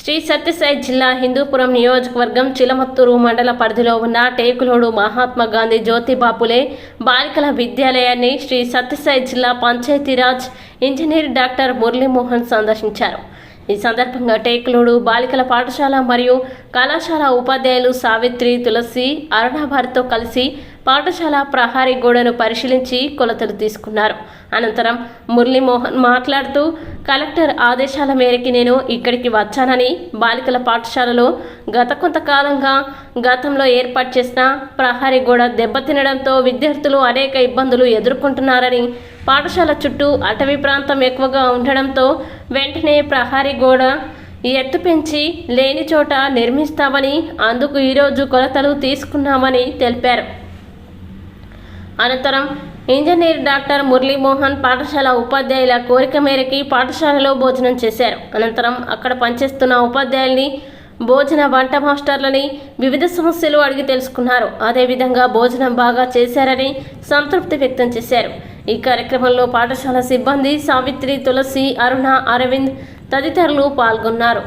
శ్రీ సత్యసాయి జిల్లా హిందూపురం నియోజకవర్గం చిలమత్తూరు మండల పరిధిలో ఉన్న టేకులోడు మహాత్మా గాంధీ జ్యోతిబాపులే బాలికల విద్యాలయాన్ని శ్రీ సత్యసాయి జిల్లా పంచాయతీరాజ్ ఇంజనీర్ డాక్టర్ మురళీమోహన్ సందర్శించారు. ఈ సందర్భంగా టేకులోడు బాలికల పాఠశాల మరియు కళాశాల ఉపాధ్యాయులు సావిత్రి తులసి అరుణాభారితో కలిసి పాఠశాల ప్రహారీ గోడను పరిశీలించి కొలతలు తీసుకున్నారు. అనంతరం మురళీమోహన్ మాట్లాడుతూ కలెక్టర్ ఆదేశాల మేరకి నేను ఇక్కడికి వచ్చానని బాలికల పాఠశాలలో గత కొంతకాలంగా గతంలో ఏర్పాటు చేసిన ప్రహరీ గోడ దెబ్బతినడంతో విద్యార్థులు అనేక ఇబ్బందులు ఎదుర్కొంటున్నారని పాఠశాల చుట్టూ అటవీ ప్రాంతం ఎక్కువగా ఉండడంతో వెంటనే ప్రహరీ గోడ ఎత్తు పెంచి లేని చోట నిర్మిస్తామని అందుకు ఈరోజు కొలతలు తీసుకున్నామని తెలిపారు. అనంతరం ఇంజనీర్ డాక్టర్ మురళీమోహన్ పాఠశాల ఉపాధ్యాయుల కోరిక మేరకి పాఠశాలలో భోజనం చేశారు. అనంతరం అక్కడ పనిచేస్తున్న ఉపాధ్యాయుల్ని భోజన వంట మాస్టర్లని వివిధ సమస్యలు అడిగి తెలుసుకున్నారు. అదేవిధంగా భోజనం బాగా చేశారని సంతృప్తి వ్యక్తం చేశారు. ఈ కార్యక్రమంలో పాఠశాల సిబ్బంది సావిత్రి తులసి అరుణ అరవింద్ తదితరులు పాల్గొన్నారు.